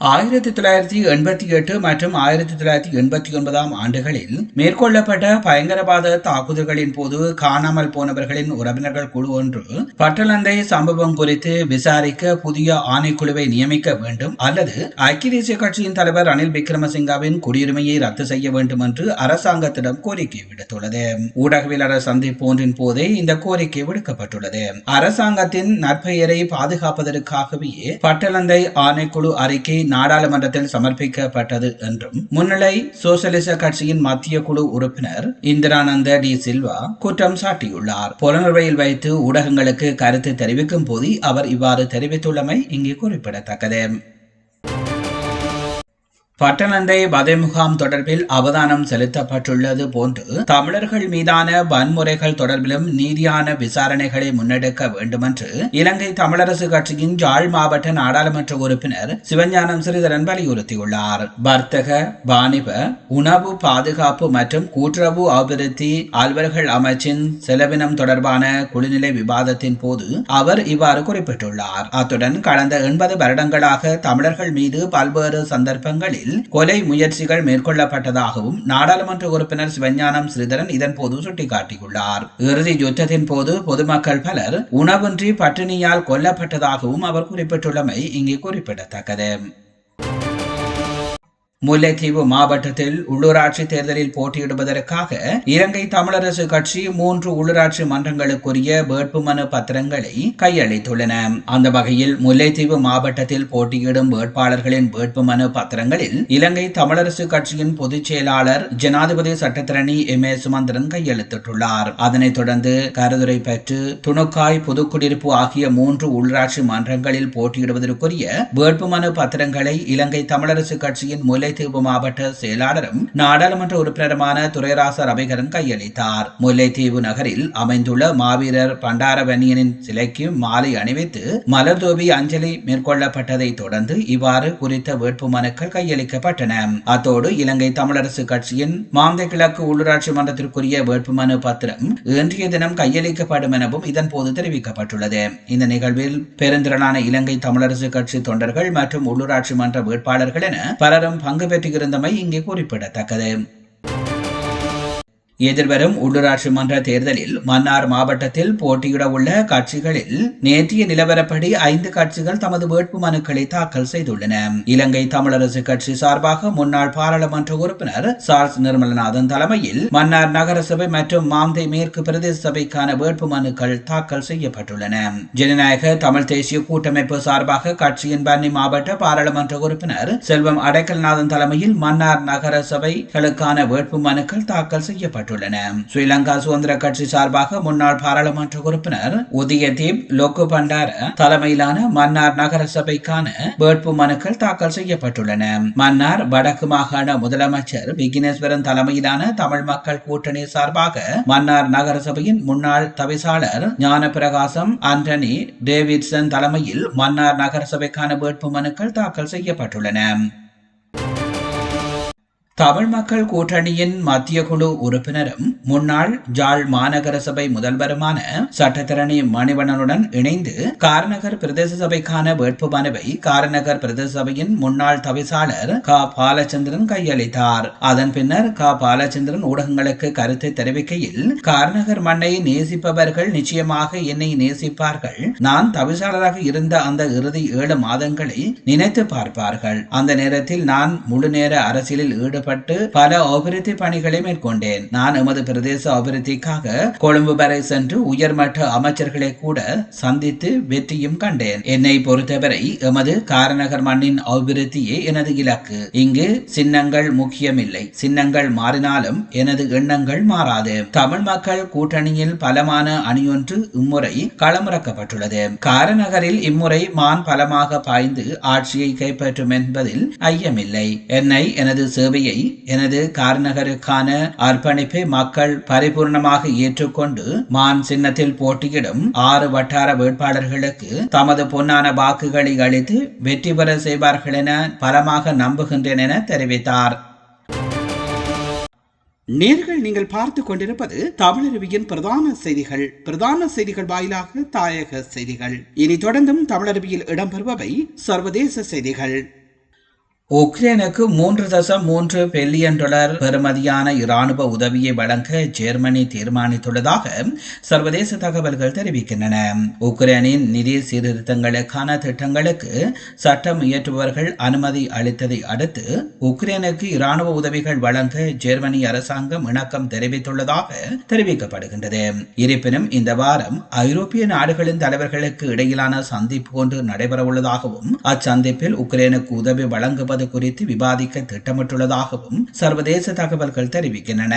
ஆயிரத்தி தொள்ளாயிரத்தி எண்பத்தி எட்டு மற்றும் ஆயிரத்தி தொள்ளாயிரத்தி எண்பத்தி ஒன்பதாம் ஆண்டுகளில் மேற்கொள்ளப்பட்ட பயங்கரவாத தாக்குதல்களின் போது காணாமல் போனவர்களின் உறவினர்கள் குழு ஒன்று பட்டலந்தை சம்பவம் குறித்து விசாரிக்க புதிய ஆணைக்குழுவை நியமிக்க வேண்டும் அல்லது ஐக்கிய தேசிய கட்சியின் தலைவர் ரணில் விக்ரமசிங்காவின் குடியுரிமையை ரத்து செய்ய வேண்டும் என்று அரசாங்கத்திடம் கோரிக்கை விடுத்துள்ளது. ஊடகவியலாளர் சந்திப்பு ஒன்றின் போதே இந்த கோரிக்கை விடுக்கப்பட்டுள்ளது. அரசாங்கத்தின் நற்பெயரை பாதுகாப்பதற்காகவே பட்டலந்தை ஆணைக்குழு அறிக்கை நாடாளுமன்றத்தில் சமர்ப்பிக்கப்பட்டது என்றும் முன்னிலை சோசலிச கட்சியின் மத்திய குழு உறுப்பினர் இந்திரானந்த டி சில்வா குற்றம் சாட்டியுள்ளார். புலனுர்வையில் வைத்து ஊடகங்களுக்கு கருத்து தெரிவிக்கும் போது அவர் இவ்வாறு தெரிவித்துள்ளமை இங்கே குறிப்பிடத்தக்கது. பட்டணந்தை வதை முகாம் தொடர்பில் அவதானம் செலுத்தப்பட்டுள்ளது போன்று தமிழர்கள் மீதான வன்முறைகள் தொடர்பிலும் நீதியான விசாரணைகளை முன்னெடுக்க வேண்டுமென்று இலங்கை தமிழரசு கட்சியின் ஜாழ் மாவட்ட நாடாளுமன்ற உறுப்பினர் சிவஞானம் சிறிதரன் வலியுறுத்தியுள்ளார். வர்த்தக வாணிப உணவு பாதுகாப்பு மற்றும் கூட்டுறவு அபிவிருத்தி அலுவல்கள் அமைச்சின் செலவினம் தொடர்பான குழுநிலை விவாதத்தின் போது அவர் இவ்வாறு குறிப்பிட்டுள்ளார். அத்துடன் கடந்த எண்பது வருடங்களாக தமிழர்கள் மீது பல்வேறு சந்தர்ப்பங்களில் கொலை முயற்சிகள் மேற்கொள்ளப்பட்டதாகவும் நாடாளுமன்ற உறுப்பினர் சிவஞானம் ஸ்ரீதரன் இதன்போது சுட்டிக்காட்டியுள்ளார். இறுதி யுத்தத்தின் போது பொதுமக்கள் பலர் உணவின்றி பட்டினியால் கொல்லப்பட்டதாகவும் அவர் குறிப்பிட்டுள்ளமை இங்கே குறிப்பிடத்தக்கது. முல்லைத்தீவு மாவட்டத்தில் உள்ளூராட்சி தேர்தலில் போட்டியிடுவதற்காக இலங்கை தமிழரசு கட்சி மூன்று உள்ளூராட்சி மன்றங்களுக்குரிய வேட்புமனு பத்திரங்களை கையளித்துள்ளன. அந்த வகையில் முல்லைத்தீவு மாவட்டத்தில் போட்டியிடும் வேட்பாளர்களின் வேட்புமனு பத்திரங்களில் இலங்கை தமிழரசு கட்சியின் பொதுச் செயலாளர் ஜனாதிபதி சட்டத்திரணி எம். ஏ. சுமந்திரன் கையெழுத்திட்டுள்ளார். அதனைத் தொடர்ந்து கருதுரை பெற்று துணுக்காய் புதுக்குடியிருப்பு ஆகிய மூன்று உள்ளாட்சி மன்றங்களில் போட்டியிடுவதற்குரிய வேட்புமனு பத்திரங்களை இலங்கை தமிழரசு கட்சியின் முல்லை முல்லைத்தீவு மாவட்ட செயலாளரும் நாடாளுமன்ற உறுப்பினருமான துரைராச ரவிகரன் கையளித்தார். முல்லைத்தீவு நகரில் அமைந்துள்ள மாவீரர் பண்டாரவன்னியனின் சிலைக்கு மாலை அணிவித்து மலர் தூவி அஞ்சலி மேற்கொள்ளப்பட்டதை தொடர்ந்து இவ்வாறு குறித்த வேட்பு மனுக்கள் கையளிக்கப்பட்டன. அத்தோடு இலங்கை தமிழரசு கட்சியின் மாந்தை கிழக்கு உள்ளூராட்சி மன்றத்திற்குரிய வேட்புமனு பத்திரம் இன்றைய தினம் கையளிக்கப்படும் எனவும் இதன் போது தெரிவிக்கப்பட்டுள்ளது. இந்த நிகழ்வில் பெருந்திரளான இலங்கை தமிழரசு கட்சி தொண்டர்கள் மற்றும் உள்ளூராட்சி மன்ற வேட்பாளர்கள் என பலரும் பங்கு பெற்றிருந்தமை இங்கே குறிப்பிடத்தக்கது. எதிர்வரும் உள்ளூராட்சி மன்ற தேர்தலில் மன்னார் மாவட்டத்தில் போட்டியிட உள்ள கட்சிகளில் நேற்றைய நிலவரப்படி ஐந்து கட்சிகள் தமது வேட்பு மனுக்களை தாக்கல் செய்துள்ளன. இலங்கை தமிழரசு கட்சி சார்பாக முன்னாள் பாராளுமன்ற உறுப்பினர் சார்ஸ் நிர்மலநாதன் தலைமையில் மன்னார் நகரசபை மற்றும் மாந்தை மேற்கு பிரதேச சபைக்கான வேட்பு மனுக்கள் தாக்கல் செய்யப்பட்டுள்ளன. ஜனநாயக தமிழ் தேசிய கூட்டமைப்பு சார்பாக கட்சியின் பன்னி மாவட்ட பாராளுமன்ற உறுப்பினர் செல்வம் அடைக்கல்நாதன் தலைமையில் மன்னார் நகரசபைகளுக்கான வேட்பு மனுக்கள் தாக்கல் செய்யப்பட்டுள்ளன. செய்யப்பட்டுள்ளன ஸ்ரீலங்கா சுதந்திர கட்சி சார்பாக முன்னாள் பாராளுமன்ற உறுப்பினர் உதயதீப் லோக்கு பண்டார தலைமையிலான மன்னார் நகர சபைக்கான வேட்பு மனுக்கள் தாக்கல் செய்யப்பட்டுள்ளன. மன்னார் வடக்கு மாகாண முதலமைச்சர் விக்னேஸ்வரன் தலைமையிலான தமிழ் மக்கள் கூட்டணி சார்பாக மன்னார் நகர சபையின் முன்னாள் தவிசாளர் ஞான பிரகாசம் ஆண்டனி டேவிட்சன் தலைமையில் மன்னார் நகரசபைக்கான வேட்பு மனுக்கள் தாக்கல் செய்யப்பட்டுள்ளன. தமிழ் மக்கள் கூட்டணியின் மத்திய குழு உறுப்பினரும் முன்னாள் ஜாழ் மாநகர சபை முதல்வருமான சட்டத்தரணி மணிவண்ணனுடன் இணைந்து காரநகர் பிரதேச சபைக்கான வேட்பு மனுவை காரநகர் பிரதேச சபையின் முன்னாள் தவிசாளர் க. பாலச்சந்திரன் கையளித்தார். அதன் பின்னர் க. பாலச்சந்திரன் ஊடகங்களுக்கு கருத்து தெரிவிக்கையில் காரநகர் மண்ணை நேசிப்பவர்கள் நிச்சயமாக என்னை நேசிப்பார்கள். நான் தவிசாளராக இருந்த அந்த இறுதி ஏழு மாதங்களை நினைத்து பார்ப்பார்கள். அந்த நேரத்தில் நான் முழு நேர அரசியலில் ஈடுபட்டு ஈடுபட்டு பல அபிவிருத்தி பணிகளை மேற்கொண்டேன். நான் எமது பிரதேச அபிவிருத்திக்காக கொழும்பு வரை சென்று உயர்மட்ட அமைச்சர்களை கூட சந்தித்து வெற்றியும் கண்டேன். என்னை பொறுத்தவரை எமது காரநகர் மண்ணின் அபிவிருத்தியே எனது இலக்கு. இங்கு சின்னங்கள் முக்கியமில்லை. சின்னங்கள் மாறினாலும் எனது எண்ணங்கள் மாறாது. தமிழ் மக்கள் கூட்டணியில் பலமான அணியொன்று இம்முறை களமிறக்கப்பட்டுள்ளது. காரநகரில் இம்முறை மான் பலமாக பாய்ந்து ஆட்சியை கைப்பற்றும் என்பதில் ஐயமில்லை. என்னை எனது சேவையை இதை எனது கார்நகருக்கான அர்ப்பணிப்பை மக்கள் பரிபூர்ணமாக ஏற்றுக்கொண்டு மான் சின்னத்தில் போட்டியிடும் ஆறு வட்டார வேட்பாளர்களுக்கு தமது பொன்னான வாக்குகளை அளித்து வெற்றி பெற செய்வார்கள் என பலமாக நம்புகின்றேன் என தெரிவித்தார். நேர்கள் நீங்கள் பார்த்து கொண்டிருப்பது தமிழருவியின் பிரதான செய்திகள். பிரதான செய்திகள் வாயிலாக தாயக செய்திகள். இனி தொடர்ந்தும் தமிழருவியில் இடம்பெறுபவை சர்வதேச செய்திகள். உக்ரைனுக்கு மூன்று தசம் மூன்று பில்லியன் டாலர் பெறுமதியான இராணுவ உதவியை வழங்க ஜெர்மனி தீர்மானித்துள்ளதாக சர்வதேச தகவல்கள் தெரிவிக்கின்றன. உக்ரைனின் நிதி சீர்திருத்தங்களுக்கான திட்டங்களுக்கு சட்டம் இயற்றுபவர்கள் அனுமதி அளித்ததை அடுத்து உக்ரைனுக்கு இராணுவ உதவிகள் வழங்க ஜெர்மனி அரசாங்கம் இணக்கம் தெரிவித்துள்ளதாக தெரிவிக்கப்படுகின்றது. இருப்பினும் இந்த வாரம் ஐரோப்பிய நாடுகளின் தலைவர்களுக்கு இடையிலான சந்திப்பு ஒன்று நடைபெறவுள்ளதாகவும் அச்சந்திப்பில் உக்ரைனுக்கு உதவி வழங்குவது நடப்பது குறித்து விவாதிக்க திட்டமிட்டுள்ளதாகவும் சர்வதேச தகவல்கள் தெரிவிக்கின்றன.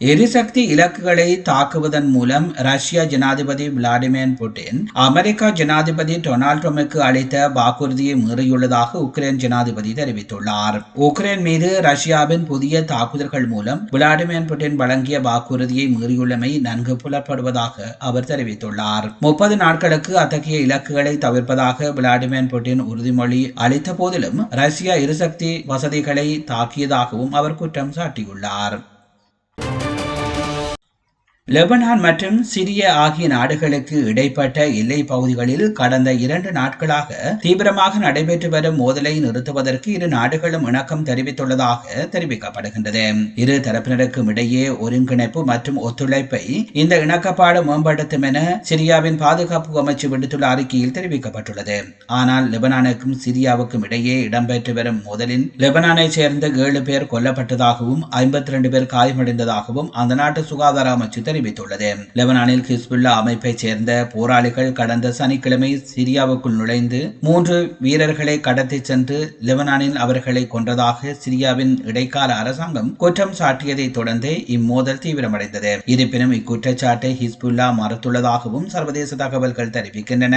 எரிசக்தி இலக்குகளை தாக்குவதன் மூலம் ரஷ்ய ஜனாதிபதி விளாடிமிர் புட்டின் அமெரிக்கா ஜனாதிபதி டொனால்ட் ட்ரம்புக்கு அளித்த வாக்குறுதியை மீறியுள்ளதாக உக்ரைன் ஜனாதிபதி தெரிவித்துள்ளார். உக்ரைன் மீது ரஷ்யாவின் புதிய தாக்குதல்கள் மூலம் விளாடிமிர் புட்டின் வழங்கிய வாக்குறுதியை மீறியுள்ளமை நன்கு புலப்படுவதாக அவர் தெரிவித்துள்ளார். முப்பது நாட்களுக்கு அத்தகைய இலக்குகளை தவிர்ப்பதாக விளாடிமிர் புட்டின் உறுதிமொழி அளித்த போதிலும் ரஷ்யா எரிசக்தி வசதிகளை தாக்கியதாகவும் அவர் குற்றம் சாட்டியுள்ளார். லெபனான் மற்றும் சிரிய ஆகிய நாடுகளுக்கு இடைப்பட்ட எல்லை பகுதிகளில் கடந்த இரண்டு நாட்களாக தீவிரமாக நடைபெற்று வரும் மோதலை நிறுத்துவதற்கு இரு நாடுகளும் இணக்கம் தெரிவித்துள்ளதாக தெரிவிக்கப்படுகின்றது. இரு தரப்பினருக்கும் இடையே ஒருங்கிணைப்பு மற்றும் ஒத்துழைப்பை இந்த இணக்கப்பாடு மேம்படுத்தும் என சிரியாவின் பாதுகாப்பு அமைச்சு விடுத்துள்ள அறிக்கையில் தெரிவிக்கப்பட்டுள்ளது. ஆனால் லெபனானுக்கும் சிரியாவுக்கும் இடையே இடம்பெற்று வரும் மோதலில் லெபனானை சேர்ந்த ஏழு பேர் கொல்லப்பட்டதாகவும் ஐம்பத்தி ரெண்டு பேர் காயமடைந்ததாகவும் அந்த நாட்டு சுகாதார அமைச்சு தெரிவித்துள்ளது. லெபனானில் ஹிஸ்புல்லா அமைப்பைச் சேர்ந்த போராளிகள் கடந்த சனிக்கிழமை சிரியாவுக்குள் நுழைந்து மூன்று வீரர்களை கடத்தி சென்று லெபனானில் அவர்களை கொன்றதாக சிரியாவின் இடைக்கால அரசாங்கம் குற்றம் சாட்டியதை தொடர்ந்து இம்மோதல் தீவிரமடைந்தது. இருப்பினும் இக்குற்றச்சாட்டை ஹிஸ்புல்லா மறுத்துள்ளதாகவும் சர்வதேச தகவல்கள் தெரிவிக்கின்றன.